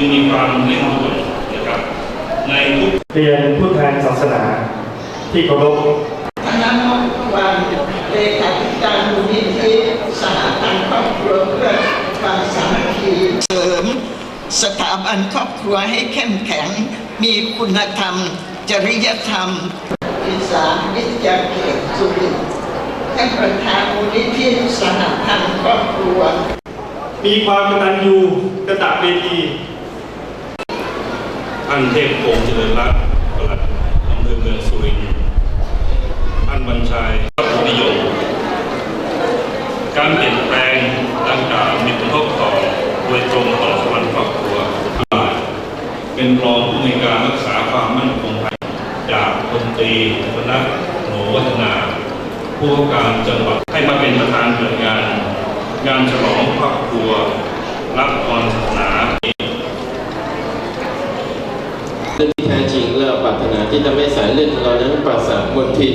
จึงมีความเร่งด่วนนะครับในทุกเรียนผู้แทนศาสนาที่เคารพคณะมงคลเลขาธิการมูลนิธิสหพันธ์ครอบครัวเพื่อความสามัคคีเสริมสถาบันครอบครัวให้เข้มแข็ง มีคุณธรรม จริยธรรมอีสานวิทยาเขตสุรินทร์ท่านประธานมูลนิธิสหพันธ์ครอบครัว มีความกตัญญูกตเวที ท่านเทพพงเจริญรัตน์ปลัดอำเภอเมืองสุรินทร์ท่านบรรชัยระพุทธยมการเปลี่ยนแปลงดังกล่าวมีผลกระทบต่อโดยตรงต่อสมันครอบครัวเป็นรองผู้ในวยการรักษาความมั่นคงภายจากพลตรีธนกโหนวัฒนา ผู้ว่าการจังหวัดให้มาเป็นประธานเปิดงาน งานฉลองครอบครัว รับพรศาสนา เรื่องที่แท้จริงและปรารถนาที่จะไม่สายเลือดของเรานั้นปราศจากมลทิน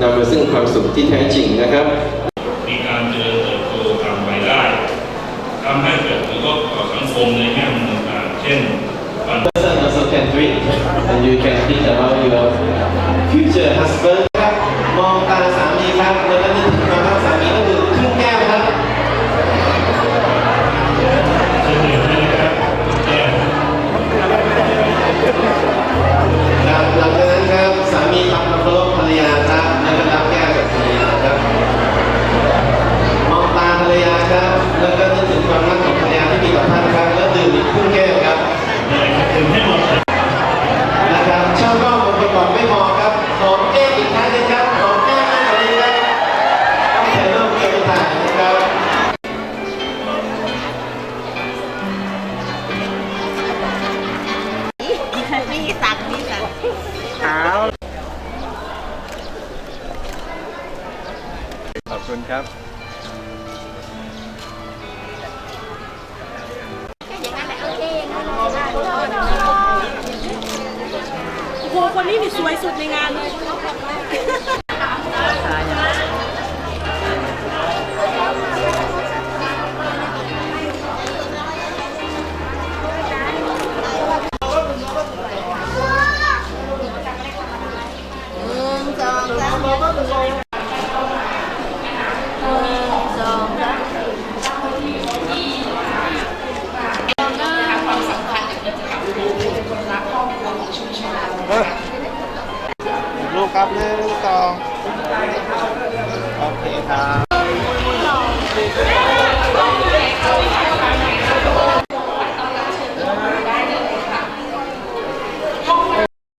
นำมาซึ่งความสุขที่แท้จริงนะครับมีการเจริญเติบโตตามวัยได้ทำให้เกิดผลกระทบต่อสังคมในแง่มุมต่างๆเช่นการ person also can drink and you can think about your คุณครับ โอ้คนนี้นี่สวยสุดในงานเลยนึ่งสองสาม ลูกครับหนึ่งสองโอเคครับ